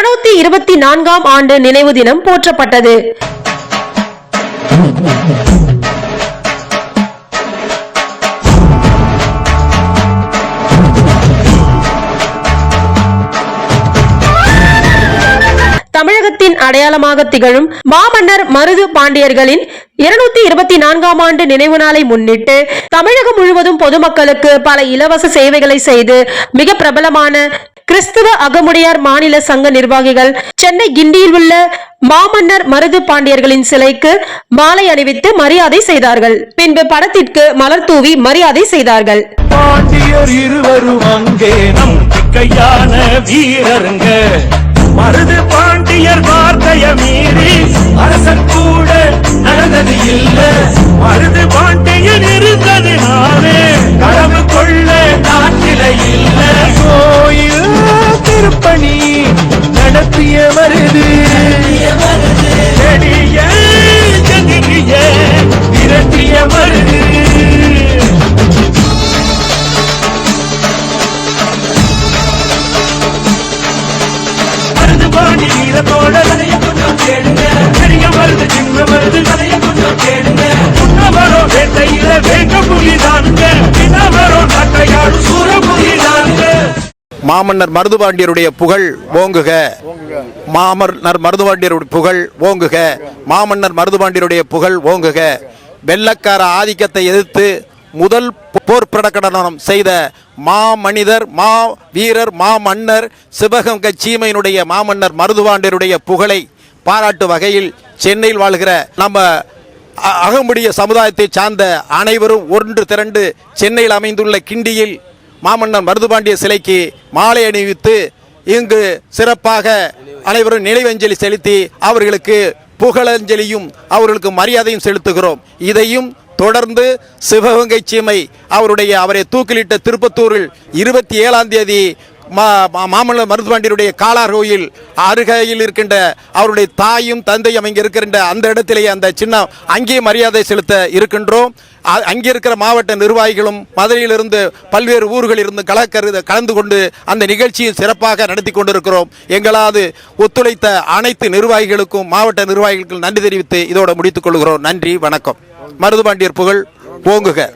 இருபத்தி நான்காம் ஆண்டு நினைவு தினம் போற்றப்பட்டது. தமிழகத்தின் அடையாளமாக திகழும் மாமன்னர் மருது பாண்டியர்களின் இருநூத்தி இருபத்தி நான்காம் ஆண்டு நினைவு நாளை முன்னிட்டு தமிழகம் முழுவதும் பொதுமக்களுக்கு பல இலவச சேவைகளை செய்து மிக பிரபலமான கிறிஸ்துவ அகமுடையார் மாநில சங்க நிர்வாகிகள் சென்னை கிண்டியில் உள்ள மாமன்னர் மருது பாண்டியர்களின் சிலைக்கு மாலை அணிவித்து மரியாதை செய்தார்கள். பின்பு படத்திற்கு மலர் தூவி மரியாதை செய்தார்கள். பாண்டியர் இருவரும் அங்கே நம்பிக்கையான வீரருங்க. மருது பாண்டியர் வார்த்தைய மீறி அரசன் கூட நடந்தது இல்ல. மருது பாண்டிய கதைய கொஞ்சம் கேளுங்க. சின்ன கதைய கொஞ்சம் கேளுங்க. முன்ன வரும் வேட்டையில வேங்க பின்ன வரும் சூர மாமன்னர் மருதுபாண்டியருடைய புகழ் ஓங்குக. மாமன்னர் மருதுபாண்டியருடைய புகழ் ஓங்குக. மாமன்னர் மருதுபாண்டியருடைய புகழ் ஓங்குக. வெள்ளக்கார ஆதிக்கத்தை எதிர்த்து முதல் போர் பிரகடனம் செய்த மா மனிதர் மா வீரர் மா மன்னர் சிவகங்க சீமையினுடைய மாமன்னர் மருதுபாண்டியருடைய புகழை பாராட்டு வகையில் சென்னையில் வாழ்கிற நம்ம அ- சமுதாயத்தை சார்ந்த அனைவரும் ஒன்று திரண்டு சென்னையில் அமைந்துள்ள கிண்டியில் மாமன்னர் மருதுபாண்டிய சிலைக்கு மாலை அணிவித்து இங்கு சிறப்பாக அனைவரும் நினைவஞ்சலி செலுத்தி அவர்களுக்கு புகழஞ்சலியும் அவர்களுக்கு மரியாதையும் செலுத்துகிறோம். இதையும் தொடர்ந்து சிவகங்கை சீமை அவருடைய அவரை தூக்கிலிட்ட திருப்பத்தூரில் இருபத்தி ஏழாம் தேதி மா மா- மருதுபாண்டியருடைய காலார் கோயில் அருகையில் இருக்கின்ற அவருடைய தாயும் தந்தையும் அங்கே இருக்கின்ற அந்த இடத்திலேயே அந்த சின்ன அங்கேயே மரியாதை செலுத்த இருக்கின்றோம். அங்கே இருக்கிற மாவட்ட நிர்வாகிகளும் மதுரையிலிருந்து பல்வேறு ஊர்களில் இருந்து கலக்கரு கலந்து கொண்டு அந்த நிகழ்ச்சியை சிறப்பாக நடத்தி கொண்டிருக்கிறோம். எங்களாது ஒத்துழைத்த அனைத்து நிர்வாகிகளுக்கும் மாவட்ட நிர்வாகிகளுக்கும் நன்றி தெரிவித்து இதோடு முடித்துக் கொள்கிறோம். நன்றி வணக்கம். மருதுபாண்டியர் புகழ் ஓங்குக.